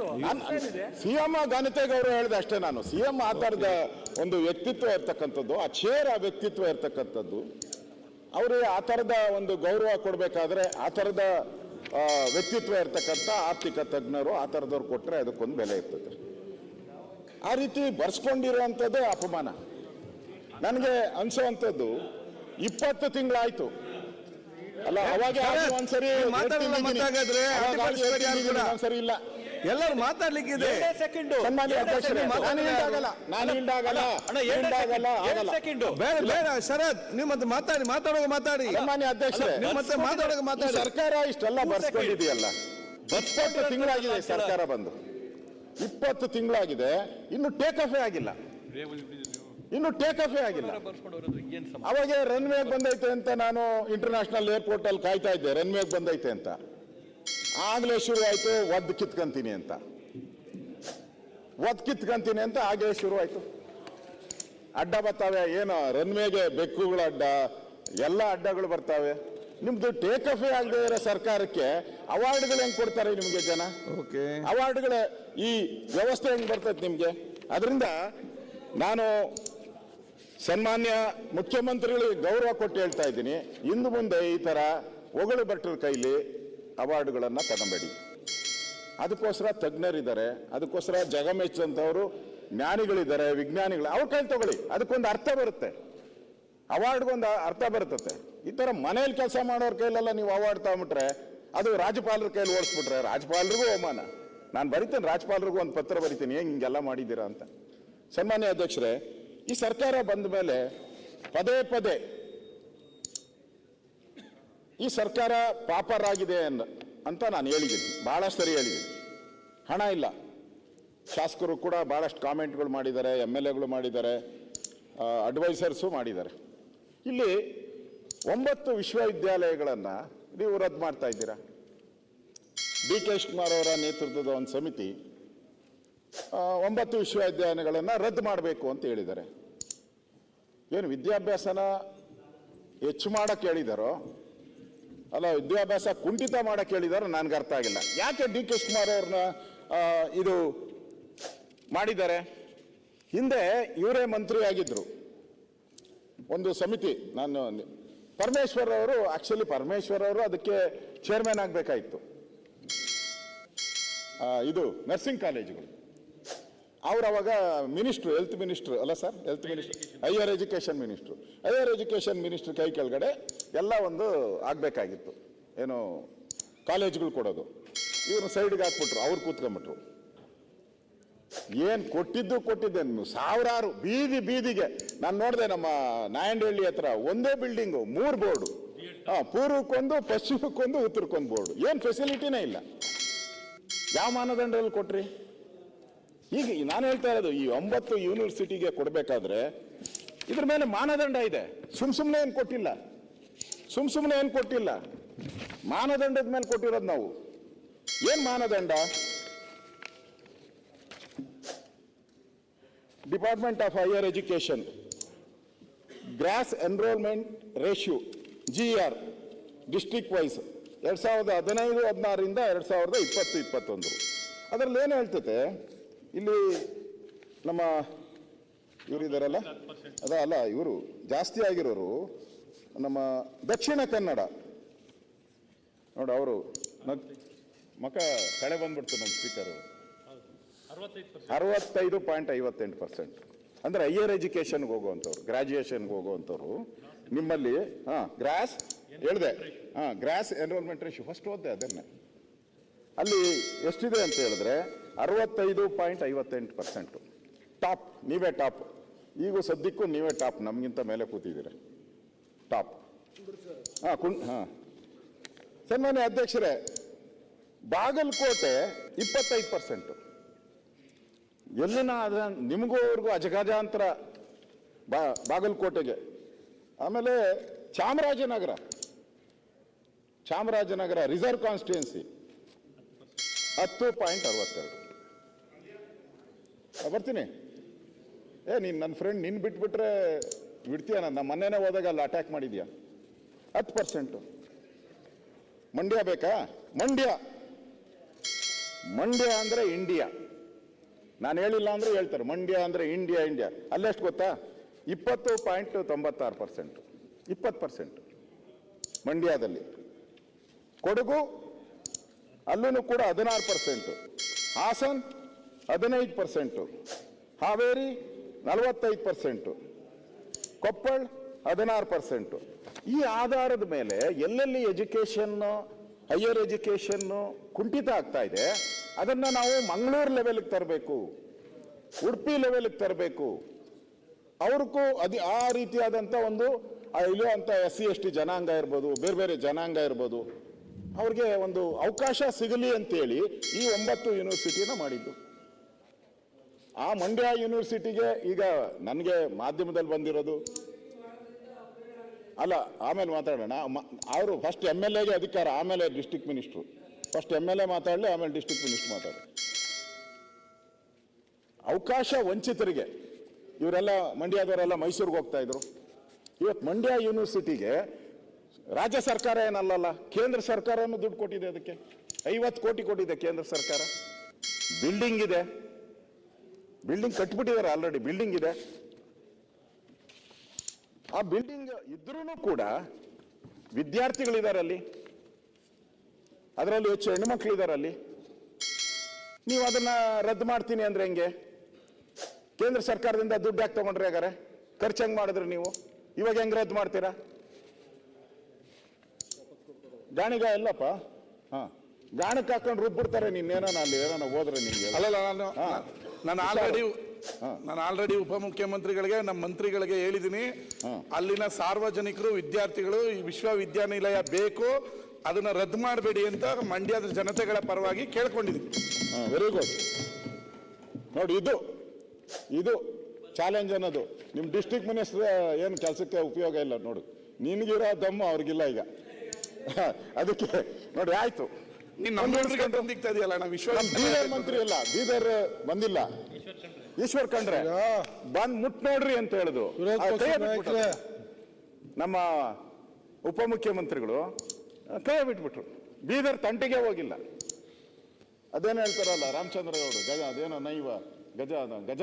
ಆಯ್ತು M CM ಘನತೆ ಗೌರವ ಹೇಳಿದೆ ಅಷ್ಟೇ ನಾನು. ಸಿಎಂ ಆ ಥರದ ಒಂದು ವ್ಯಕ್ತಿತ್ವ ಇರ್ತಕ್ಕಂಥದ್ದು ಆ ಚೇರ್ ಆ ವ್ಯಕ್ತಿತ್ವ ಇರ್ತಕ್ಕಂಥದ್ದು ಅವರು ಆ ಥರದ ಒಂದು ಗೌರವ ಕೊಡಬೇಕಾದ್ರೆ ಆ ಥರದ ವ್ಯಕ್ತಿತ್ವ ಇರ್ತಕ್ಕಂಥ ಆರ್ಥಿಕ ತಜ್ಞರು ಆ ಥರದವ್ರು ಕೊಟ್ಟರೆ ಅದಕ್ಕೊಂದು ಬೆಲೆ ಇರ್ತದೆ. ಆ ರೀತಿ ಬರ್ಸ್ಕೊಂಡಿರುವಂಥದ್ದೇ ಅಪಮಾನ. ನನಗೆ ಅನ್ಸುವಂಥದ್ದು ಇಪ್ಪತ್ತು ತಿಂಗಳಾಯ್ತು. ಅಲ್ಲ ಅವಾಗ ಒಂದ್ಸರಿ. ಒಂದ್ಸರಿ ಇಲ್ಲ. ಎಲ್ಲರೂ ಮಾತಾಡ್ಲಿಕ್ಕಿದೆ. Second second. ಸನ್ಮಾನ್ಯ ಅಧ್ಯಕ್ಷರೇ. ನಾನು ಹಿಂಡಾಗಲ್ಲ ನಾನು ಸೆಕೆಂಡು. ಎರಡೇ ಆಗಲ್ಲ ಸೆಕೆಂಡು. ಬೇಡ ಬೇಡ ಶರತ್ ನೀವು ಮತ್ತೆ ಮಾತಾಡಿ ಮಾತಾಡುವಾಗ ಮಾತಾಡಿ. ಸನ್ಮಾನ್ಯ ಅಧ್ಯಕ್ಷರೇ ನೀವು ಮತ್ತೆ ಮಾತಾಡುವಾಗ ಮಾತಾಡಿ. ಸರ್ಕಾರ ಇಷ್ಟೆಲ್ಲ ಬರ್ಸ್ಕೊಂಡಿದೆಯಲ್ಲ? ಇಪ್ಪತ್ತು ತಿಂಗಳಾಗಿದೆ ಸರ್ಕಾರ. ಬಂದು. ಇಪ್ಪತ್ತು ತಿಂಗಳಾಗಿದೆ. ಇನ್ನು ಟೇಕ್ ಆಫೇ ಆಗಿಲ್ಲ. ಇನ್ನು ಟೇಕ್ ಆಫೇ ಆಗಿಲ್ಲ. ಅವಾಗ ರನ್ವೇ ಬಂದೈತೆ ಅಂತ ನಾನು ಇಂಟರ್ನ್ಯಾಷನಲ್ ಏರ್ಪೋರ್ಟ್ ಅಲ್ಲಿ ಕಾಯ್ತಾ ಇದ್ದೆ. ರನ್ವೇ ಬಂದೈತೆ ಅಂತ. ಆಗ್ಲೇ ಶುರು ಆಯ್ತು ಒದ್ದು ಕಿತ್ಕಂತೀನಿ ಅಂತ. ಒದ್ ಕಿತ್ಕೊಂತೀನಿ ಅಂತ ಆಗಲೇ ಶುರು ಆಯ್ತು ಅಡ್ಡ ಬರ್ತಾವೆ ಏನು ರನ್ವೇಗೆ ಬೆಕ್ಕುಗಳ ಅಡ್ಡ ಎಲ್ಲ ಅಡ್ಡಗಳು ಬರ್ತಾವೆ. ನಿಮ್ದು ಟೇಕ್ ಆಫೇ ಆಗದೆ ಇರೋ ಸರ್ಕಾರಕ್ಕೆ ಅವಾರ್ಡ್ಗಳು ಹೆಂಗ್ ಕೊಡ್ತಾರೆ ನಿಮಗೆ ಜನ? ಓಕೆ. ಅವಾರ್ಡ್ಗಳ ಈ ವ್ಯವಸ್ಥೆ ಹೆಂಗ್ ಬರ್ತೈತೆ ನಿಮಗೆ? ಅದರಿಂದ ನಾನು ಸನ್ಮಾನ್ಯ ಮುಖ್ಯಮಂತ್ರಿಗಳಿಗೆ ಗೌರವ ಕೊಟ್ಟು ಹೇಳ್ತಾ ಇದ್ದೀನಿ. ಇನ್ನು ಮುಂದೆ ಈ ತರ ಹೊಗಳು ಭಟ್ರ ಕೈಲಿ ಅವಾರ್ಡ್ಗಳನ್ನ ತಗೊಂಬೇಡಿ ಅದಕ್ಕೋಸ್ಕರ ತಜ್ಞರಿದ್ದಾರೆ, ಅದಕ್ಕೋಸ್ಕರ ಜಗಮೆಚ್ಚಂಥವರು ಜ್ಞಾನಿಗಳಿದ್ದಾರೆ, ವಿಜ್ಞಾನಿಗಳು, ಅವ್ರ ಕೈ ತಗೊಳ್ಳಿ, ಅದಕ್ಕೊಂದು ಅರ್ಥ ಬರುತ್ತೆ. ಅವಾರ್ಡ್ಗೊಂದು ಅರ್ಥ ಬರ್ತತೆ. ಈ ಥರ ಮನೇಲಿ ಕೆಲಸ ಮಾಡೋರ ಕೈಲೆಲ್ಲ ನೀವು ಅವಾರ್ಡ್ ತಗೊಂಬಿಟ್ರೆ, ಅದು ರಾಜ್ಯಪಾಲರ ಕೈಲಿ ಓಡಿಸ್ಬಿಟ್ರೆ, ರಾಜ್ಯಪಾಲರಿಗೂ ಅವಮಾನ. ನಾನು ಬರಿತೇನೆ ರಾಜ್ಯಪಾಲರಿಗೂ ಒಂದು ಪತ್ರ ಬರಿತೀನಿ ಹೆಂಗೆ ಹಿಂಗೆಲ್ಲ ಮಾಡಿದ್ದೀರಾ ಅಂತ. ಸನ್ಮಾನ್ಯ ಅಧ್ಯಕ್ಷರೇ, ಈ ಸರ್ಕಾರ ಬಂದ ಮೇಲೆ ಪದೇ ಪದೇ ಈ ಸರ್ಕಾರ ಪಾಪರಾಗಿದೆ ಆಗಿದೆ ಅಂತ ನಾನು ಹೇಳಿದ್ದೀನಿ. ಭಾಳಷ್ಟು ಸರಿ ಹೇಳಿದ್ದೀನಿ. ಹಣ ಇಲ್ಲ. ಶಾಸಕರು ಕೂಡ ಭಾಳಷ್ಟು ಕಾಮೆಂಟ್ಗಳು ಮಾಡಿದ್ದಾರೆ, ಎಂ ಎಲ್ ಎಗಳು ಮಾಡಿದ್ದಾರೆ ಅಡ್ವೈಸರ್ಸು ಮಾಡಿದ್ದಾರೆ. ಇಲ್ಲಿ ಒಂಬತ್ತು ವಿಶ್ವವಿದ್ಯಾಲಯಗಳನ್ನು ನೀವು ರದ್ದು ಮಾಡ್ತಾ ಇದ್ದೀರಾ? ಡಿ ಕೆ ಶಿವಕುಮಾರ್ ಅವರ ನೇತೃತ್ವದ ಒಂದು ಸಮಿತಿ ಒಂಬತ್ತು ವಿಶ್ವವಿದ್ಯಾಲಯಗಳನ್ನು ರದ್ದು ಮಾಡಬೇಕು ಅಂತ ಹೇಳಿದ್ದಾರೆ. ಏನು ವಿದ್ಯಾಭ್ಯಾಸನ ಹೆಚ್ಚು ಮಾಡೋಕ್ಕೆ ಹೇಳಿದಾರೋ ಅಲ್ಲ, ವಿದ್ಯಾಭ್ಯಾಸ ಕುಂಠಿತ ಮಾಡಕ್ಕೆ ಹೇಳಿದಾರೆ ನನಗೆ ಅರ್ಥ ಆಗಿಲ್ಲ. ಯಾಕೆ ಡಿ ಕೆ ಶಿವಕುಮಾರ್ ಅವ್ರನ್ನ ಇದು ಮಾಡಿದ್ದಾರೆ? ಹಿಂದೆ ಇವರೇ ಮಂತ್ರಿ ಆಗಿದ್ರು. ಒಂದು ಸಮಿತಿ, ನಾನು ಪರಮೇಶ್ವರ್ ಅವರು ಆಕ್ಚುಲಿ ಪರಮೇಶ್ವರ್ ಅವರು ಅದಕ್ಕೆ ಚೇರ್ಮನ್ ಆಗಬೇಕಾಯಿತು. ಇದು ನರ್ಸಿಂಗ್ ಕಾಲೇಜುಗಳು ಅವ್ರು ಅವಾಗ ಮಿನಿಸ್ಟ್ರು ಹೆಲ್ತ್ ಮಿನಿಸ್ಟ್ರು, ಅಲ್ಲ sir health minister higher education minister. Higher education minister ಕೈ ಕೆಳಗಡೆ ಎಲ್ಲ ಒಂದು ಆಗಬೇಕಾಗಿತ್ತು. ಏನು, ಕಾಲೇಜ್ಗಳು ಕೊಡೋದು. ಇವ್ರು ಸೈಡ್ಗೆ ಹಾಕ್ಬಿಟ್ರು, ಅವ್ರು ಕೂತ್ಕೊಂಡ್ಬಿಟ್ರು ಏನು ಕೊಟ್ಟಿದ್ದು ಕೊಟ್ಟಿದ್ದೆ ಸಾವಿರಾರು ಬೀದಿ ಬೀದಿಗೆ. ನಾನು ನೋಡಿದೆ ನಮ್ಮ ನಾಯಂಡಹಳ್ಳಿ ಹತ್ರ ಒಂದೇ ಬಿಲ್ಡಿಂಗು ಮೂರು ಬೋರ್ಡು. ಹಾಂ, ಪೂರ್ವಕ್ಕೊಂದು, ಪಶ್ಚಿಮಕ್ಕೊಂದು, ಉತ್ತರಕ್ಕೊಂದು ಬೋರ್ಡು. ಏನು ಫೆಸಿಲಿಟಿನೇ ಇಲ್ಲ. ಯಾವ ಮಾನದಂಡದಲ್ಲಿ ಕೊಟ್ರಿ? ಈಗ ನಾನು ಹೇಳ್ತಾ ಇರೋದು, ಈ ಒಂಬತ್ತು ಯೂನಿವರ್ಸಿಟಿಗೆ ಕೊಡಬೇಕಾದ್ರೆ ಇದ್ರ ಮೇಲೆ ಮಾನದಂಡ ಇದೆ. ಸುಮ್ ಸುಮ್ಮನೆ ಏನು ಕೊಟ್ಟಿಲ್ಲ? ಸುಮ್ ಸುಮ್ಮನೆ ಏನು ಕೊಟ್ಟಿಲ್ಲ? ಮಾನದಂಡದ ಮೇಲೆ ಕೊಟ್ಟಿರೋದು ನಾವು. ಏನು ಮಾನದಂಡ? Department of higher education gross enrolment ratio G R district wise ಎರಡು ಸಾವಿರದ ಹದಿನೈದು, ಹದಿನಾರರಿಂದ ಎರಡು ಸಾವಿರದ ಇಪ್ಪತ್ತು, ಇಪ್ಪತ್ತೊಂದು. ಅದರಲ್ಲಿ ಏನು ಹೇಳ್ತತೆ ಇಲ್ಲಿ ನಮ್ಮ ಇವರಿದ್ದಾರಲ್ಲ ಅದ ಅಲ್ಲ, ಇವರು ಜಾಸ್ತಿ ಆಗಿರೋರು ನಮ್ಮ ದಕ್ಷಿಣ ಕನ್ನಡ. ನೋಡು ಅವರು ಮಕ ಕಳೆ ಬಂದ್ಬಿಡ್ತು ನಮ್ಮ ಸ್ಪೀಕರು ಅರವತ್ತೈದು ಪಾಯಿಂಟ್ ಐವತ್ತೆಂಟು ಪರ್ಸೆಂಟ್. ಅಂದ್ರೆ ಹೈಯರ್ ಎಜುಕೇಶನ್ಗೆ ಹೋಗುವಂಥವ್ರು ಗ್ರಾಜುಯೇಷನ್ಗೆ ಹೋಗುವಂಥವ್ರು. ನಿಮ್ಮಲ್ಲಿ, ಹಾಂ ಗ್ರಾಸ್ ಹೇಳಿದೆ. ಹಾಂ ಗ್ರಾಸ್ ಎನ್ರೋಲ್ಮೆಂಟ್ ರೇಷಿಯೋ ಫಸ್ಟ್ ಓದ್ದೆ ಅದನ್ನೇ. ಅಲ್ಲಿ ಎಷ್ಟಿದೆ ಅಂತ ಹೇಳಿದ್ರೆ ಅರವತ್ತೈದು ಪಾಯಿಂಟ್ ಐವತ್ತೆಂಟು ಪರ್ಸೆಂಟು. ಟಾಪ್, ನೀವೇ ಟಾಪ್. ಈಗ ಸದ್ಯಕ್ಕೂ ನೀವೇ ಟಾಪ್, ನಮಗಿಂತ ಮೇಲೆ ಕೂತಿದ್ದೀರ. ಟಾಪ್. ಹಾಂ, ಕುಂ, ಹಾಂ. ಸನ್ಮಾನ್ಯ ಅಧ್ಯಕ್ಷರೇ, ಬಾಗಲಕೋಟೆ ಇಪ್ಪತ್ತೈದು ಪರ್ಸೆಂಟು. ಎಲ್ಲಿನ ಅದ ನಿಮಗೂ ಅವ್ರಿಗೂ ಅಜಗಜಾಂತರ ಬಾ, ಬಾಗಲಕೋಟೆಗೆ. ಆಮೇಲೆ ಚಾಮರಾಜನಗರ. ಚಾಮರಾಜನಗರ ರಿಸರ್ವ್ ಕಾನ್ಸ್ಟಿಟ್ಯೂನ್ಸಿ ಹತ್ತು ಪಾಯಿಂಟ್ ಅರವತ್ತೆರಡು. ಬರ್ತೀನಿ. ಏ, ನೀನು ನನ್ನ ಫ್ರೆಂಡ್ ನಿನ್ನ ಬಿಟ್ಬಿಟ್ರೆ ಬಿಡ್ತೀಯ ನನ್ನ ಮೊನ್ನೆನೇ ಹೋದಾಗ ಅಲ್ಲಿ ಅಟ್ಯಾಕ್ ಮಾಡಿದ್ಯಾ? ಹತ್ತು ಪರ್ಸೆಂಟು. ಮಂಡ್ಯ ಬೇಕಾ? ಮಂಡ್ಯ. ಮಂಡ್ಯ ಅಂದ್ರೆ ಇಂಡಿಯಾ. ನಾನು ಹೇಳಿಲ್ಲ ಅಂದರೆ ಹೇಳ್ತಾರೆ. ಮಂಡ್ಯ ಅಂದ್ರೆ ಇಂಡಿಯಾ ಇಂಡಿಯಾ. ಅಲ್ಲೆಷ್ಟು ಗೊತ್ತಾ? ಇಪ್ಪತ್ತು ಪಾಯಿಂಟ್ ತೊಂಬತ್ತಾರು ಪರ್ಸೆಂಟ್. ಇಪ್ಪತ್ತು ಪರ್ಸೆಂಟ್ ಮಂಡ್ಯದಲ್ಲಿ. ಕೊಡಗು ಅಲ್ಲೂ ಕೂಡ ಹದಿನಾರು ಪರ್ಸೆಂಟು ಹಾಸನ್ ಹದಿನೈದು ಪರ್ಸೆಂಟು ಹಾವೇರಿ ನಲವತ್ತೈದು ಪರ್ಸೆಂಟು ಕೊಪ್ಪಳ ಹದಿನಾರು ಪರ್ಸೆಂಟು ಈ ಆಧಾರದ ಮೇಲೆ ಎಲ್ಲೆಲ್ಲಿ ಎಜುಕೇಷನ್ನು ಹೈಯರ್ ಎಜುಕೇಷನ್ನು ಕುಂಠಿತ ಆಗ್ತಾ ಇದೆ, ಅದನ್ನು ನಾವು ಮಂಗಳೂರು ಲೆವೆಲ್ಗೆ ತರಬೇಕು, ಉಡುಪಿ ಲೆವೆಲ್ಗೆ ತರಬೇಕು. ಅವ್ರಿಗೂ ಅದು ಆ ರೀತಿಯಾದಂಥ ಒಂದು ಇಲ್ಲೋ ಅಂತ ಎಸ್ ಸಿ ಎಸ್ ಟಿ ಜನಾಂಗ ಇರ್ಬೋದು, ಬೇರೆ ಬೇರೆ ಜನಾಂಗ ಇರ್ಬೋದು. ಅವ್ರಿಗೆ ಒಂದು ಅವಕಾಶ ಸಿಗಲಿ ಅಂತೇಳಿ ಈ ಒಂಬತ್ತು ಯೂನಿವರ್ಸಿಟಿನ ಮಾಡಿದ್ದು. ಆ ಮಂಡ್ಯ ಯೂನಿವರ್ಸಿಟಿಗೆ ಈಗ ನನಗೆ ಮಾಧ್ಯಮದಲ್ಲಿ ಬಂದಿರೋದು. ಅಲ್ಲ, ಆಮೇಲೆ ಮಾತಾಡೋಣ. ಅವರು ಫಸ್ಟ್ ಎಂ ಎಲ್ ಎಗೆ ಅಧಿಕಾರ, ಆಮೇಲೆ district minister first M L A ಮಾತಾಡಲಿ, ಆಮೇಲೆ ಡಿಸ್ಟಿಕ್ ಮಿನಿಸ್ಟ್ರ್ ಮಾತಾಡಲಿ. ಅವಕಾಶ ವಂಚಿತರಿಗೆ, ಇವರೆಲ್ಲ ಮಂಡ್ಯದವರೆಲ್ಲ ಮೈಸೂರಿಗೆ ಹೋಗ್ತಾ ಇದ್ರು. ಇವತ್ತು ಮಂಡ್ಯ ಯೂನಿವರ್ಸಿಟಿಗೆ ರಾಜ್ಯ ಸರ್ಕಾರ ಏನಲ್ಲಲ್ಲ? ಕೇಂದ್ರ ಸರ್ಕಾರನೂ ದುಡ್ಡು ಕೊಟ್ಟಿದೆ ಅದಕ್ಕೆ. ಐವತ್ತು ಕೋಟಿ ಕೊಟ್ಟಿದೆ ಕೇಂದ್ರ ಸರ್ಕಾರ. ಬಿಲ್ಡಿಂಗ್ ಇದೆ. ಬಿಲ್ಡಿಂಗ್ ಕಟ್ಬಿಟ್ಟಿದ್ದಾರೆ ಆಲ್ರೆಡಿ ಬಿಲ್ಡಿಂಗ್ ಇದೆ. ಆ ಬಿಲ್ಡಿಂಗ್ ಇದ್ರೂ ಕೂಡ ವಿದ್ಯಾರ್ಥಿಗಳಿದ್ದಾರೆ ಅಲ್ಲಿ. ಅದರಲ್ಲಿ ಹೆಚ್ಚು ಹೆಣ್ಣುಮಕ್ಳು ಇದ್ದಾರೆ ಅಲ್ಲಿ. ನೀವು ಅದನ್ನ ರದ್ದು ಮಾಡ್ತೀನಿ ಅಂದ್ರೆ ಹೆಂಗೆ? ಕೇಂದ್ರ ಸರ್ಕಾರದಿಂದ ದುಡ್ಡು ಯಾಕೆ ತಗೊಂಡ್ರೆ ಹಾಗಾರೆ ಖರ್ಚು ಹೆಂಗೆ ಮಾಡಿದ್ರೆ ನೀವು? ಇವಾಗ ಹೆಂಗ್ ರದ್ದು ಮಾಡ್ತೀರಾ? ಗಾಣಿಗ ಎಲ್ಲಪ್ಪ ಹಾ. ಗಾಣಕ್ಕೆ ಹಾಕೊಂಡು ರುಬ್ಬಿಡ್ತಾರೆ ನಿನ್ನೇನ ಅಲ್ಲಿ ಏನೋ ಹೋದ್ರೆ ನಿಮ್ಗೆ ಅಲ್ಲಲ್ಲ ನಾನು ಹಾ. ನಾನು ಆಲ್ರೆಡಿ ಹಾ. ನಾನು ಆಲ್ರೆಡಿ ಉಪಮುಖ್ಯಮಂತ್ರಿಗಳಿಗೆ ನಮ್ಮ ಮಂತ್ರಿಗಳಿಗೆ ಹೇಳಿದ್ದೀನಿ ಹಾ. ಅಲ್ಲಿನ ಸಾರ್ವಜನಿಕರು ವಿದ್ಯಾರ್ಥಿಗಳು ಈ ವಿಶ್ವವಿದ್ಯಾನಿಲಯ ಬೇಕು ಅದನ್ನ ರದ್ದು ಮಾಡಬೇಡಿ ಅಂತ ಮಂಡ್ಯದ ಜನತೆಗಳ ಪರವಾಗಿ ಕೇಳ್ಕೊಂಡಿದ್ದೀನಿ ವೆರಿ ಗುಡ್ ನೋಡಿ ಇದು ಇದು ಚಾಲೆಂಜ್ ಅನ್ನೋದು. ನಿಮ್ಮ ಡಿಸ್ಟ್ರಿಕ್ಟ್ ಮಿನಿಸ್ಟರ್ ಏನು ಕೆಲಸಕ್ಕೆ ಉಪಯೋಗ ಇಲ್ಲ ನೋಡು. ನಿನಗಿರೋ ದಮ್ಮು ಅವ್ರಿಗಿಲ್ಲ ಈಗ. ಅದಕ್ಕೆ ನೋಡಿ ಆಯ್ತು. ಬೀದರ್ ಮಂತ್ರಿ ಅಲ್ಲ ಬೀದರ್ ಬಂದಿಲ್ಲ. ಈಶ್ವರ್ ಕಂಡ್ರೆ. ಬಂದ್ ಮುಟ್ ನೋಡ್ರಿ ಅಂತ. ನಾಯಕರೇ. ನಮ್ಮ ಉಪಮುಖ್ಯಮಂತ್ರಿಗಳು ಕೈ ಬಿಟ್ಬಿಟ್ರು. ಬೀದರ್ ತಂಟಿಗೆ ಹೋಗಿಲ್ಲ. ಅದೇನು ಹೇಳ್ತಾರಲ್ಲ ರಾಮಚಂದ್ರ ಗೌಡ್ರು ಗಜ ಅದೇನೋ ನೈವ ಗಜ ಗಜ